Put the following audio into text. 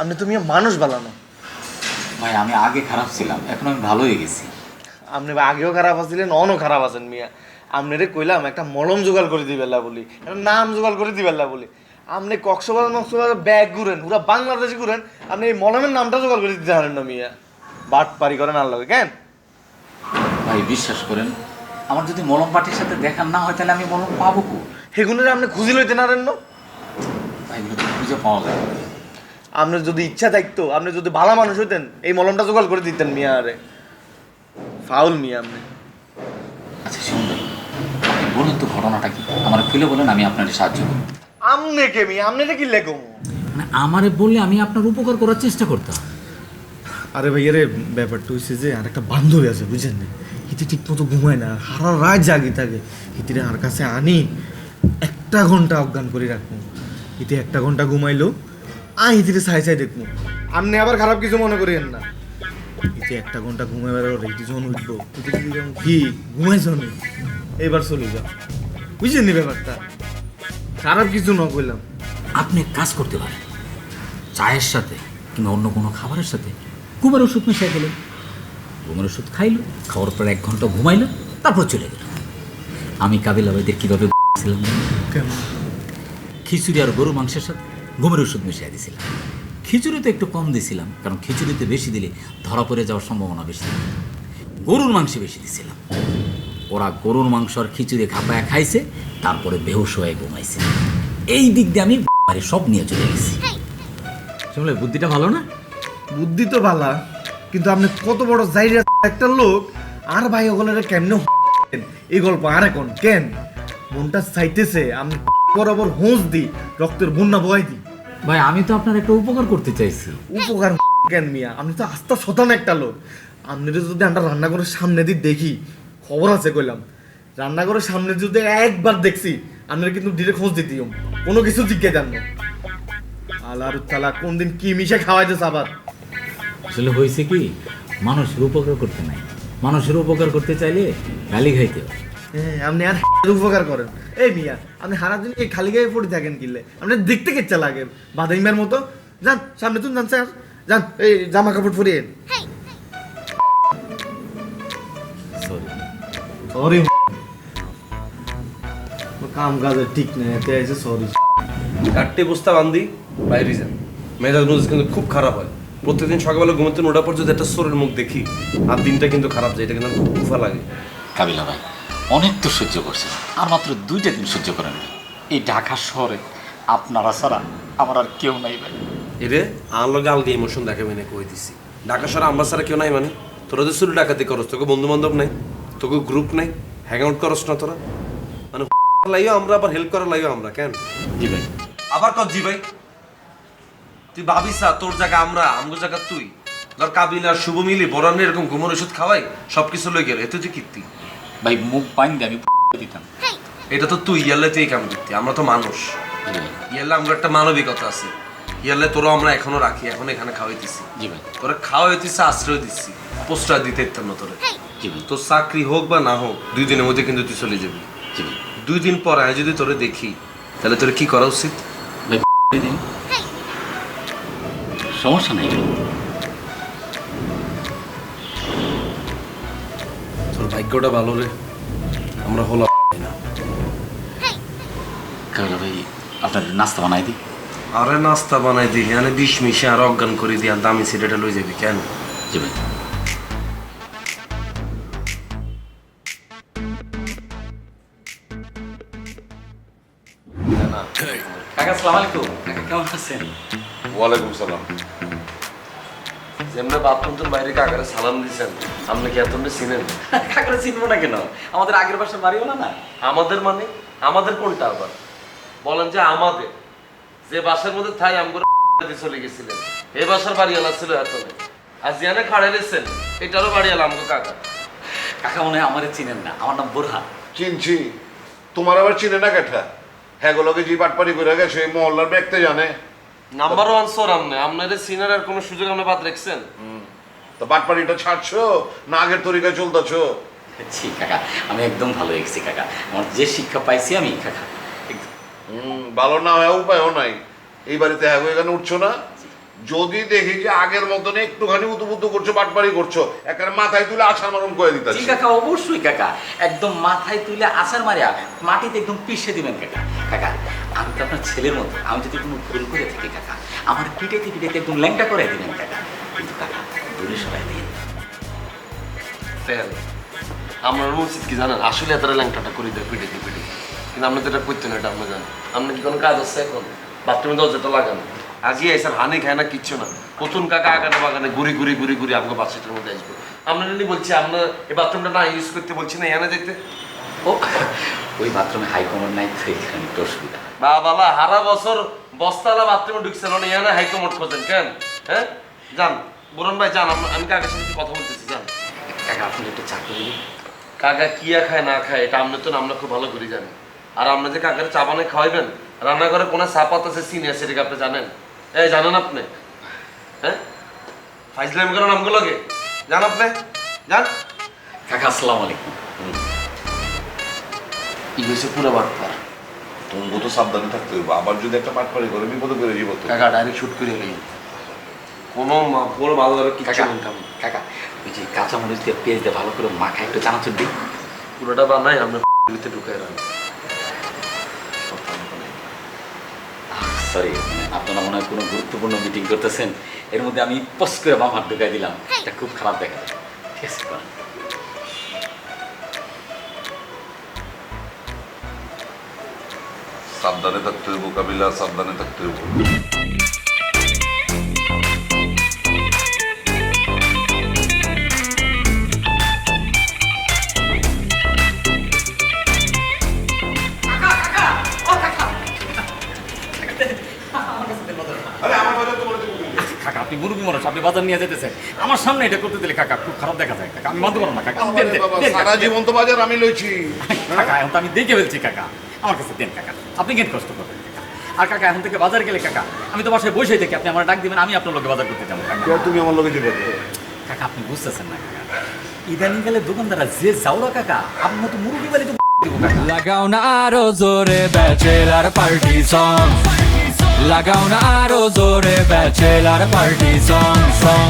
আপনি তুমি মানুষ বানানো ভাই আমি আগে খারাপ ছিলাম এখন আমি ভালো হয়ে গেছি। আপনি আগেও খারাপ আছিলেন অনও খারাপ আছেন মিয়া। আপনারে কইলাম একটা মলম জোগাড় করে দিবেলা বলি একটা নাম জোগাড় করে দিবেলা বলি। আপনি কক্সবাজার মক্সবাজার ব্যাগ ঘুরেন পুরা বাংলাদেশ ঘুরেন আপনি এই মলমের নামটা জোগাড় করে দিতে পারেন না মিয়া। বাট পারি করেন আর লগে কেন? ভাই বিশ্বাস করেন আমার যদি মলম পাটির সাথে দেখা না হয় তাহলে আমি মলম পাবো কো? সেগুলোর আপনি খুঁজি লইতে না পাওয়া যায় না। আপনার যদি ইচ্ছা থাকতো আপনি যদি ভালো মানুষ হইতেন এই মলমটা জোগাড় করে দিতেন মিয়া আরে। ফাউল মিয়া আপনি। আচ্ছা ভাই আপনি বলুন তো ঘটনাটা কি? আমার খুলে বলেন আমি আপনার সাহায্য করব। আমনে কে মিয়া? আপনি কি লেখো? মানে আমারে বললে আমি আপনার উপকার করার চেষ্টা করতাম। আরে ভাইয়া রে ব্যাপারটা হচ্ছে যে আর একটা বান্ধবী আছে বুঝছেন না হিতে ঠিক মতো ঘুমায় না সারা রাত জাগি থাকে। হিতিরে আর কাছে আনি একটা ঘণ্টা অজ্ঞান করে রাখব। হিতে একটা ঘণ্টা ঘুমাইলো আ হিতিরে ছাই ছাই দেখব। আপনি আবার খারাপ কিছু মনে করিয়েন না। হিতে একটা ঘণ্টা ঘুমাইবার হিতে যখন উঠবো হিতে যদি যেমন কি ঘুমাইছ নি এবার চলে যাও। বুঝছেন নি ব্যাপারটা? খারাপ কিছু না কইলাম। আপনি কাজ করতে পারেন। চায়ের সাথে কিংবা অন্য কোনো খাবারের সাথে ঘুমের ওষুধ মিশাই গেলেন ঘুমের ওষুধ খাইলো খাওয়ার পর এক ঘণ্টা ঘুমাইলো তারপর চলে গেল। আমি কাবিলা ভাইদের কীভাবে ছিলাম খিচুড়ি আর গরু মাংসের সাথে। ঘুমের ওষুধ মিশিয়ে দিয়েছিলাম। খিচুড়িতে একটু কম দিয়েছিলাম কারণ খিচুড়িতে বেশি দিলে ধরা পড়ে যাওয়ার সম্ভাবনা বেশি। গরুর মাংসে বেশি দিয়েছিলাম। ওরা গরুর মাংস আর খিচুড়ি খাপায়া খাইছে তারপরে বেহুশ হয়ে ঘুমাইছে। এই দিক দিয়ে আমি বাড়ি সব নিয়ে চলে গেছি। শুনলে বুদ্ধিটা ভালো না? বুদ্ধি তো ভালা কিন্তু আপনি কত বড় জাইরা একটা লোক আর ভাই ওগুলো কেমনে এই গল্প আর এখন কেন? মনটা চাইতেছে আমি বরাবর হোঁস দিই রক্তের বন্যা বয় দি ভাই আমি তো আপনার একটা উপকার করতে চাইছি। উপকার কেন মিয়া? আপনি তো আস্থা শতান একটা লোক। আপনি যদি আমরা রান্নাঘরের সামনে দিয়ে দেখি খবর আছে কইলাম। রান্নাঘরের সামনে যদি একবার দেখছি আপনারা কিন্তু ডিরেক্ট খোঁজ দিতে কোনো কিছু জিজ্ঞে দেন না। আলার তালা কোন দিন কি মিশে খাওয়াইতেছে আবার? আসলে হয়েছে কি মানুষের উপকার করতে নাই। মানুষের উপকার করতে চাইলে গালি খাইতে হ্যাঁ, আপনি আর উপকার করেন। এই মিয়া আপনি সারা দিন খালি গায়ে পড়ে থাকেন কিনলে আপনি দেখতে কেচ্ছা লাগে। বাদাইমার মতো। যান সামনে তুন যান স্যার। যান এই জামা কাপড় পরিয়ে সরি সরি কাম কাজে ঠিক নেই এতে আছে সরি চারটে বস্তা বান্ধি বাইরে যান। মেজাজ মেজাজ কিন্তু খুব খারাপ হয়। প্রত্যেকদিন সকালবেলা ঘুমোতে ওঠার পর যদি একটা সোরের মুখ দেখি। আর দিনটা কিন্তু খারাপ যায় এটা কিন্তু খুব লাগে। কাবিলা ভাই অনেক তো সহ্য করছেন। আর মাত্র দুইটা দিন সহ্য করেন এই ঢাকা শহরে আপনারা ছাড়া আমার আর কেউ নাই ভাই। এরে আমার লগে আলগে ইমোশন দেখাবি না কই দিছি। ঢাকা শহরে আমরা ছাড়া কেউ নাই মানে? তোরা তো শুরু ডাকাতি করস তোকে বন্ধু বান্ধব নাই তোকে গ্রুপ নাই হ্যাং আউট করস না তোরা? মানে লাইও আমরা আবার হেল্প করা লাইও আমরা কেন? জি ভাই। আবার কর জি ভাই। তুই ভাবিস না তোর জায়গা আমরা আমগো জায়গা তুই? ধর কাবিলা শুভ মিলি বরানে এরকম ঘুমোর ওষুধ খাওয়াই সবকিছু লই গেল। এতে তুই কীর্তি। ভাই মুখ বাইন দিয়ে আমি দিতাম। এটা তো তুই ইয়ালে তুই এই কাম করতি আমরা তো মানুষ। ইয়ালে আমরা একটা মানবিকতা আছে। ইয়ালে তোরা আমরা এখনও রাখি এখন এখানে খাওয়াইতেছি। জি ভাই। তোরা খাওয়াইতেছি আশ্রয় দিচ্ছি। প্রশ্রয় দিতে ইত্যাদ না তোরা। জি ভাই। তোর চাকরি হোক বা না হোক দুই দিনের মধ্যে কিন্তু তুই চলে যাবি। জি ভাই। দুই দিন পর আমি যদি তোরে দেখি তাহলে তোর কি করা উচিত? ভাই দিন সমস্যা নাই। ভাগ্যটা ভালো রে। আমরা হলাম না। ভাই আপনার নাস্তা বানাই দিই আরে নাস্তা বানাই দিই এখানে বিষ মিশে আর অজ্ঞান করে দিয়ে আর দামি সিলেটা লই যাবি কেন? জি ভাই। কাকা আসসালামু আলাইকুম। কাকা কেমন আছেন? ওয়ালাইকুম সালাম। যেমনি তোর বাইরে কাকারে সালাম দিছেন, আপনি কি এতটা চিনেন? কাকারে চিনবো না কেন? আমাদের আগের বাসার বাড়ি হলো না আমাদের মানে? আমাদের কোনটা আবার? বলেন যে আমাদের। যে বাসার মধ্যে থাই আমগুলো চলে গেছিলেন। এই বাসার বাড়িওয়ালা ছিল এতনে। আর জিয়ানে খাড়ে রেছেন এটারও বাড়িওয়ালা আমগো কাকা। কাকা মনে হয় আমারে চিনেন না। আমার নাম বোরহান। চিনছি। তোমার আবার চিনে না কেঠা? হ্যাগুলোকে যে বাটপারি করে গেছে মহল্লার ব্যক্তি জানে। নাম্বার ওয়ান সোর আমনে আপনাদের সিনার আর কোনো সুযোগ আপনি বাদ রাখছেন? তো বাটপারিটা ছাড়ছো? না আগের তরিকায় চলতেছো? ছি কাকা আমি একদম ভালো হয়ে গেছি কাকা। আমার যে শিক্ষা পাইছি আমি কাকা। একদম। হুম ভালো না হয় উপায়ও নাই। এই বাড়িতে হ্যাগো এখানে উঠছো না? যদি দেখি যে আগের মতন একটুখানি উতুপুতু করছ বাটপারি করছ একেবারে মাথায় তুলে আছাড় মারণ করে জি দিতেছি কাকা অবশ্যই কাকা। একদম মাথায় তুলে আসার মারিয়া মাটিতে একদম পিষে দিবেন কাকা। কাকা আমি তো আপনার ছেলের মতো। আমি যদি কোনো ভুল করে থাকি, কাকা, আমার পিঠেতে পিঠেতে একদম ল্যাংটা করে দিবেন, কাকা। কিন্তু কাকা দূরে সবাই দিন। আমার উচিত কি জানেন? আসলে এত ল্যাংটাটা করে দেয় পিঠে দিয়ে পিঠে। কিন্তু আপনি তো এটা করতেন, এটা আপনি জানেন। আপনার কি কোনো কাজ আছে এখন? বাথরুমে দরজাটা লাগানো। আজকে এসে হানি খায় না, কিচ্ছু না। প্রথম কাকা আগানে বাগানে ঘুরি ঘুরি ঘুরি ঘুরি আমাকে বাচ্চাটার মধ্যে আসব। আপনার বলছি আপনার এই বাথরুমটা না ইউজ করতে বলছি না, এখানে যেতে ও ওই বাথরুমে হাই কমন নাই তো এখানে একটু অসুবিধা বা বাবা হারা বছর বস্তালা বাথরুমে ঢুকছেন না এখানে হাইকমোট খোঁজেন কেন? হ্যাঁ? যান বুরন ভাই যান আমি কাকার সাথে কথা বলতেছি যান। কাকা আপনি একটু চাকরি দিন। কাকা কিয়া খায় না খায় এটা আমরা তো আমরা খুব ভালো করে জানি। আর আমরা যে কাকার চা বানায় খাওয়াইবেন রান্নাঘরে কোনো সাপাত আছে সিনে আছে এটাকে আপনি জানেন? এই জানেন আপনি? হ্যাঁ? ফাইজলাম করেন আমগুলোকে জান আপনি? জান কাকা আসসালামু আলাইকুম। ই হয়েছে পুরো বাটপার তুমি তো সাবধানে থাকতে হবে আবার যদি একটা বাটপারি করে বিপদে করে যাব তো। কাকা ডাইরেক্ট শুট করে গেলেন কোনো কোনো ভালোভাবে কিচ্ছু কাকা বলতাম কাকা ওই যে কাঁচা মরিচ দিয়ে পেঁয়াজ দিয়ে ভালো করে মাখা একটু চানাচুর দিই। পুরোটা বানাই আমরা ভিতরে ঢুকাই রাখি সরি আপনারা মনে হয় কোনো গুরুত্বপূর্ণ মিটিং করতেছেন। এর মধ্যে আমি পস করে বাম হাত ঢুকাই দিলাম। এটা খুব খারাপ দেখা যায় ঠিক আছে সাবধানে থাকতে হইব কাবিলা সাবধানে থাকতে হইব। কাকা আপনি মুরগি মানুষ আপনি বাজার নিয়ে যেতেছেন আমার সামনে এটা করতে দিলে কাকা খুব খারাপ দেখা যায়। কাকা আমি মানতে পারব না কাকা। দেন, দেন, দেন, সারা জীবন তো বাজার আমি লইছি। কাকা এখন তো আমি দেখে ফেলছি কাকা। আমার কাছে দেন কাকা। আপনি কেন কষ্ট করবেন। আর কাকা এখন থেকে বাজার গেলে কাকা আমি তো বাসায় বসে থেকে আপনি আমার ডাক দিবেন আমি আপনার লোকে বাজার করতে যাব কাকা। তুমি আমার লোকে যাবে? কাকা আপনি বুঝতেছেন না কাকা। ইদানিং গেলে দোকানদাররা যে যাওরা কাকা আপনার মতো মুরগি বাড়ি তো লাগাও না আরও জোরে ব্যাচেলার পার্টি সং। লাগাও না আরও জোরে ব্যাচেলার পার্টি সং সং।